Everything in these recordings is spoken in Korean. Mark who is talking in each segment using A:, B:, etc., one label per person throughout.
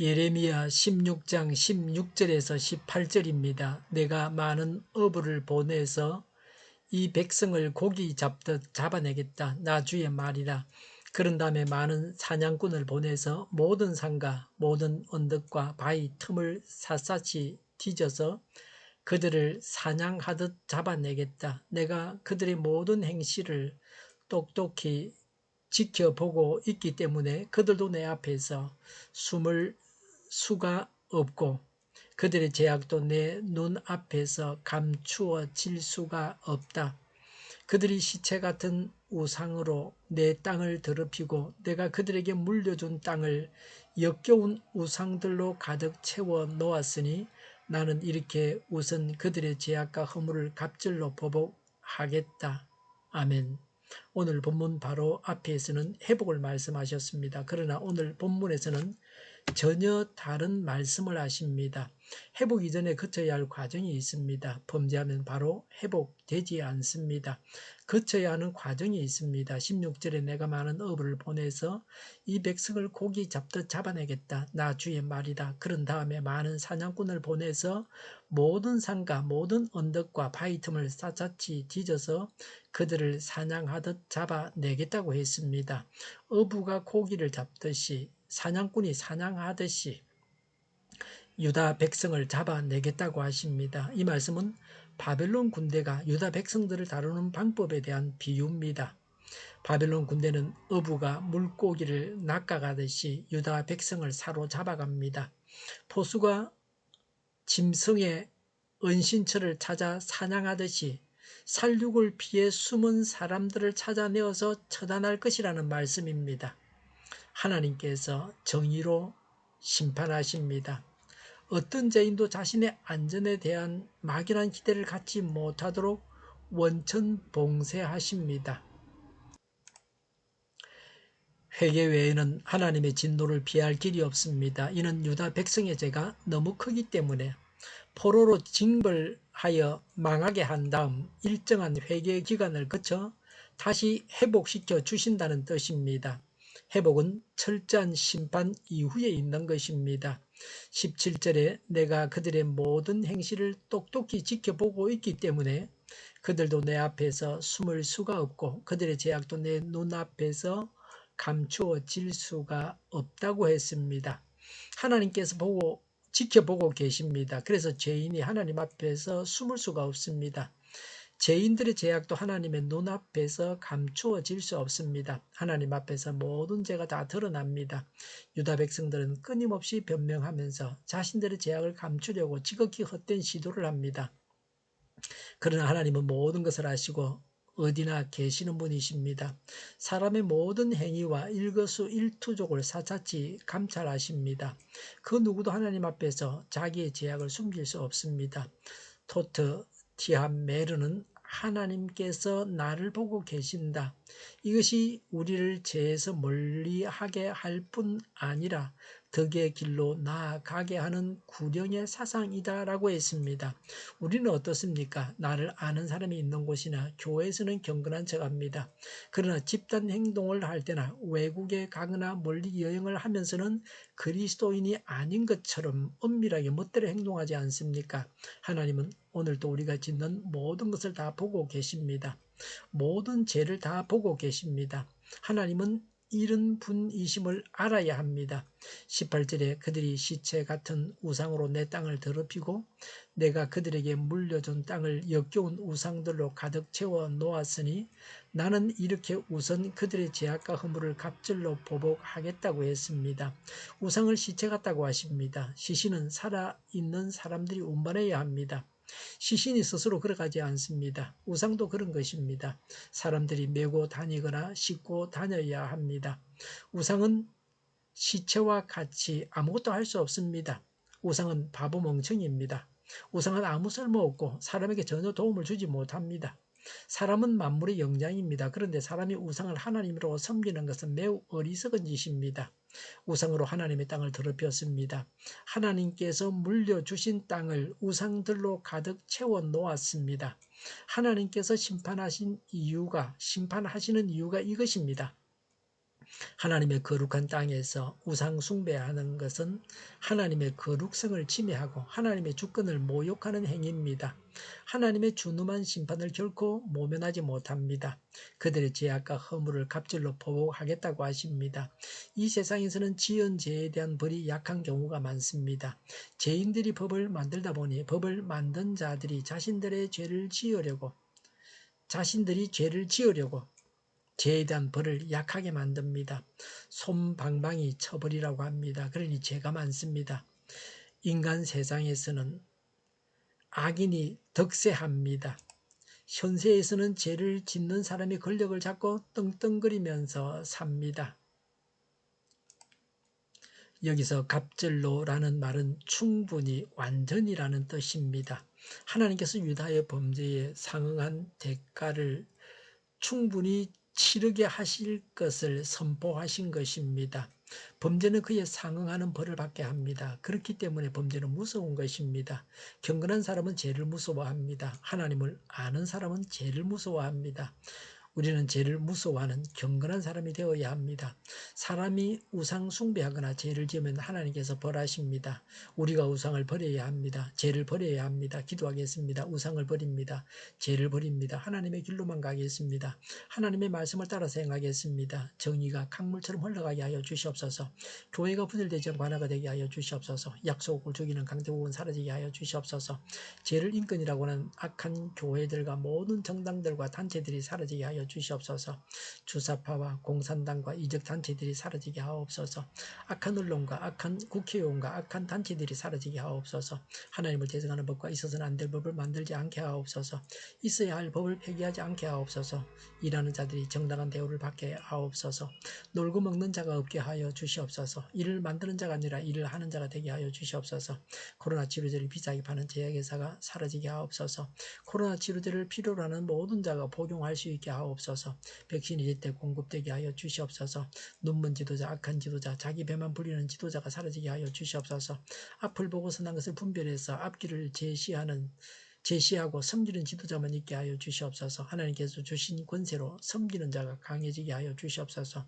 A: 예레미야 16장 16절에서 18절입니다. 내가 많은 어부를 보내서 이 백성을 고기 잡듯 잡아내겠다. 나 주의 말이라. 그런 다음에 많은 사냥꾼을 보내서 모든 산과 모든 언덕과 바위 틈을 샅샅이 뒤져서 그들을 사냥하듯 잡아내겠다. 내가 그들의 모든 행실을 똑똑히 지켜보고 있기 때문에 그들도 내 앞에서 숨을 수가 없고 그들의 제약도 내 눈 앞에서 감추어질 수가 없다. 그들이 시체 같은 우상으로 내 땅을 더럽히고 내가 그들에게 물려준 땅을 역겨운 우상들로 가득 채워 놓았으니 나는 이렇게 우선 그들의 제약과 허물을 갑절로 보복하겠다. 아멘. 오늘 본문 바로 앞에서는 회복을 말씀하셨습니다. 그러나 오늘 본문에서는 전혀 다른 말씀을 하십니다. 회복 이전에 거쳐야 할 과정이 있습니다. 범죄하면 바로 회복되지 않습니다. 거쳐야 하는 과정이 있습니다. 16절에 내가 많은 어부를 보내서 이 백성을 고기 잡듯 잡아내겠다. 나 주의 말이다. 그런 다음에 많은 사냥꾼을 보내서 모든 산과 모든 언덕과 바위 틈을 싸차치 뒤져서 그들을 사냥하듯 잡아내겠다고 했습니다. 어부가 고기를 잡듯이 사냥꾼이 사냥하듯이 유다 백성을 잡아내겠다고 하십니다. 이 말씀은 바벨론 군대가 유다 백성들을 다루는 방법에 대한 비유입니다. 바벨론 군대는 어부가 물고기를 낚아가듯이 유다 백성을 사로잡아갑니다. 포수가 짐승의 은신처를 찾아 사냥하듯이 살육을 피해 숨은 사람들을 찾아내어서 처단할 것이라는 말씀입니다. 하나님께서 정의로 심판하십니다. 어떤 죄인도 자신의 안전에 대한 막연한 기대를 갖지 못하도록 원천 봉쇄하십니다. 회개 외에는 하나님의 진노를 피할 길이 없습니다. 이는 유다 백성의 죄가 너무 크기 때문에 포로로 징벌하여 망하게 한 다음 일정한 회개 기간을 거쳐 다시 회복시켜 주신다는 뜻입니다. 회복은 철저한 심판 이후에 있는 것입니다. 17절에 내가 그들의 모든 행실을 똑똑히 지켜보고 있기 때문에 그들도 내 앞에서 숨을 수가 없고 그들의 제약도 내 눈앞에서 감추어질 수가 없다고 했습니다. 하나님께서 보고 지켜보고 계십니다. 그래서 죄인이 하나님 앞에서 숨을 수가 없습니다. 죄인들의 제약도 하나님의 눈앞에서 감추어질 수 없습니다. 하나님 앞에서 모든 죄가 다 드러납니다. 유다 백성들은 끊임없이 변명하면서 자신들의 제약을 감추려고 지극히 헛된 시도를 합니다. 그러나 하나님은 모든 것을 아시고 어디나 계시는 분이십니다. 사람의 모든 행위와 일거수일투족을 사차치 감찰하십니다. 그 누구도 하나님 앞에서 자기의 제약을 숨길 수 없습니다. 토트 티함 메르는 하나님께서 나를 보고 계신다. 이것이 우리를 죄에서 멀리하게 할 뿐 아니라 덕의 길로 나아가게 하는 구령의 사상이다라고 했습니다. 우리는 어떻습니까? 나를 아는 사람이 있는 곳이나 교회에서는 경건한 척합니다. 그러나 집단 행동을 할 때나 외국에 가거나 멀리 여행을 하면서는 그리스도인이 아닌 것처럼 엄밀하게 멋대로 행동하지 않습니까? 하나님은 오늘도 우리가 짓는 모든 것을 다 보고 계십니다. 모든 죄를 다 보고 계십니다. 하나님은 이런 분이심을 알아야 합니다. 18절에 그들이 시체 같은 우상으로 내 땅을 더럽히고 내가 그들에게 물려준 땅을 역겨운 우상들로 가득 채워 놓았으니 나는 이렇게 우선 그들의 제약과 허물을 갑절로 보복하겠다고 했습니다. 우상을 시체 같다고 하십니다. 시신은 살아있는 사람들이 운반해야 합니다. 시신이 스스로 걸어가지 않습니다. 우상도 그런 것입니다. 사람들이 메고 다니거나 싣고 다녀야 합니다. 우상은 시체와 같이 아무것도 할 수 없습니다. 우상은 바보 멍청입니다. 우상은 아무 쓸모 없고 사람에게 전혀 도움을 주지 못합니다. 사람은 만물의 영장입니다. 그런데 사람이 우상을 하나님으로 섬기는 것은 매우 어리석은 짓입니다. 우상으로 하나님의 땅을 더럽혔습니다. 하나님께서 물려주신 땅을 우상들로 가득 채워 놓았습니다. 하나님께서 심판하신 이유가 심판하시는 이유가 이것입니다. 하나님의 거룩한 땅에서 우상 숭배하는 것은 하나님의 거룩성을 침해하고 하나님의 주권을 모욕하는 행위입니다. 하나님의 준엄한 심판을 결코 모면하지 못합니다. 그들의 죄악과 허물을 갑절로 보복하겠다고 하십니다. 이 세상에서는 지은 죄에 대한 벌이 약한 경우가 많습니다. 죄인들이 법을 만들다 보니 법을 만든 자들이 자신들의 죄를 지으려고 자신들이 죄를 지으려고 죄에 대한 벌을 약하게 만듭니다. 솜방방이 처벌이라고 합니다. 그러니 죄가 많습니다. 인간 세상에서는 악인이 득세합니다. 현세에서는 죄를 짓는 사람이 권력을 잡고 떵떵거리면서 삽니다. 여기서 갑절로라는 말은 충분히 완전이라는 뜻입니다. 하나님께서 유다의 범죄에 상응한 대가를 충분히 치르게 하실 것을 선포하신 것입니다. 범죄는 그에 상응하는 벌을 받게 합니다. 그렇기 때문에 범죄는 무서운 것입니다. 경건한 사람은 죄를 무서워합니다. 하나님을 아는 사람은 죄를 무서워합니다. 우리는 죄를 무서워하는 경건한 사람이 되어야 합니다. 사람이 우상 숭배하거나 죄를 지으면 하나님께서 벌하십니다. 우리가 우상을 버려야 합니다. 죄를 버려야 합니다. 기도하겠습니다. 우상을 버립니다. 죄를 버립니다. 하나님의 길로만 가겠습니다. 하나님의 말씀을 따라서 행하겠습니다. 정의가 강물처럼 흘러가게 하여 주시옵소서. 교회가 분열되지 않고 하나가 되게 하여 주시옵소서. 약속을 죽이는 강대국은 사라지게 하여 주시옵소서. 죄를 인권이라고 하는 악한 교회들과 모든 정당들과 단체들이 사라지게 하여 주시옵소서. 주사파와 공산당과 이적 단체들이 사라지게 하옵소서. 악한 언론과 악한 국회의원과 악한 단체들이 사라지게 하옵소서. 하나님을 대적하는 법과 있어서는 안 될 법을 만들지 않게 하옵소서. 있어야 할 법을 폐기하지 않게 하옵소서. 일하는 자들이 정당한 대우를 받게 하옵소서. 놀고 먹는 자가 없게 하여 주시옵소서. 일을 만드는 자가 아니라 일을 하는 자가 되게 하여 주시옵소서. 코로나 치료제를 비싸게 파는 제약회사가 사라지게 하옵소서. 코로나 치료제를 필요로 하는 모든 자가 복용할 수 있게 하옵소서. 백신이 제때 공급되게 하여 주시옵소서. 눈먼 지도자, 악한 지도자, 자기 배만 부리는 지도자가 사라지게 하여 주시옵소서. 앞을 보고 선한 것을 분별해서 앞길을 제시하는 제시하고 섬기는 지도자만 있게 하여 주시옵소서. 하나님께서 주신 권세로 섬기는 자가 강해지게 하여 주시옵소서.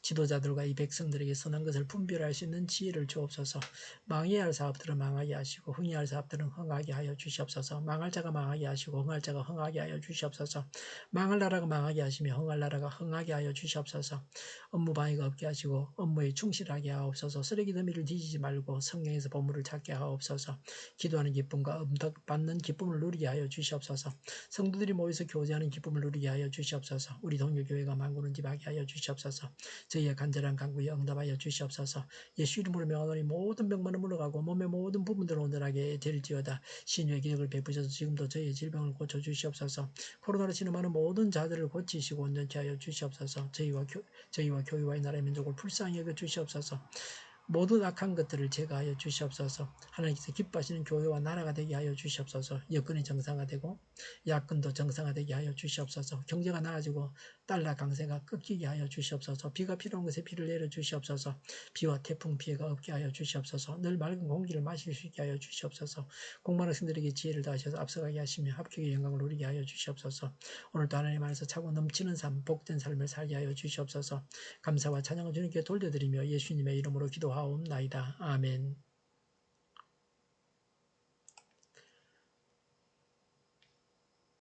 A: 지도자들과 이 백성들에게 선한 것을 분별할 수 있는 지혜를 주옵소서. 망해야 할 사업들은 망하게 하시고 흥해야 할 사업들은 흥하게 하여 주시옵소서. 망할 자가 망하게 하시고 흥할 자가 흥하게 하여 주시옵소서. 망할 나라가 망하게 하시며 흥할 나라가 흥하게 하여 주시옵소서. 업무 방해가 없게 하시고 업무에 충실하게 하옵소서. 쓰레기 더미를 뒤지지 말고 성경에서 보물을 찾게 하옵소서. 기도하는 기쁨과 음덕 받는 기쁨을 누리게 하여 주시옵소서. 성도들이 모여서 교제하는 기쁨을 누리게 하여 주시옵소서. 우리 동료교회가 만구는 집하게 하여 주시옵소서. 저희의 간절한 간구에 응답하여 주시옵소서. 예수 이름으로 명하노니 모든 병만은 물러가고 몸의 모든 부분들을 온전하게 될지어다. 신유의 기적을 베푸셔서 지금도 저희의 질병을 고쳐 주시옵소서. 코로나로 진음하는 모든 자들을 고치시고 온전케 하여 주시옵소서. 저희와 교, 저희와 교회와의 나라의 민족을 불쌍히 여겨 주시옵소서. 모든 악한 것들을 제거하여 주시옵소서. 하나님께서 기뻐하시는 교회와 나라가 되게 하여 주시옵소서. 여건이 정상화되고 야권도 정상화되게 하여 주시옵소서. 경제가 나아지고 달러 강세가 꺾이게 하여 주시옵소서. 비가 필요한 것에 비를 내려 주시옵소서. 비와 태풍 피해가 없게 하여 주시옵소서. 늘 맑은 공기를 마실 수 있게 하여 주시옵소서. 공부하는 학생들에게 지혜를 다하셔서 앞서가게 하시며 합격의 영광을 누리게 하여 주시옵소서. 오늘도 하나님 안에서 차고 넘치는 삶, 복된 삶을 살게 하여 주시옵소서. 감사와 찬양을 주님께 돌려드리며 예수님의 이름으로 기도하옵나이다. 아멘.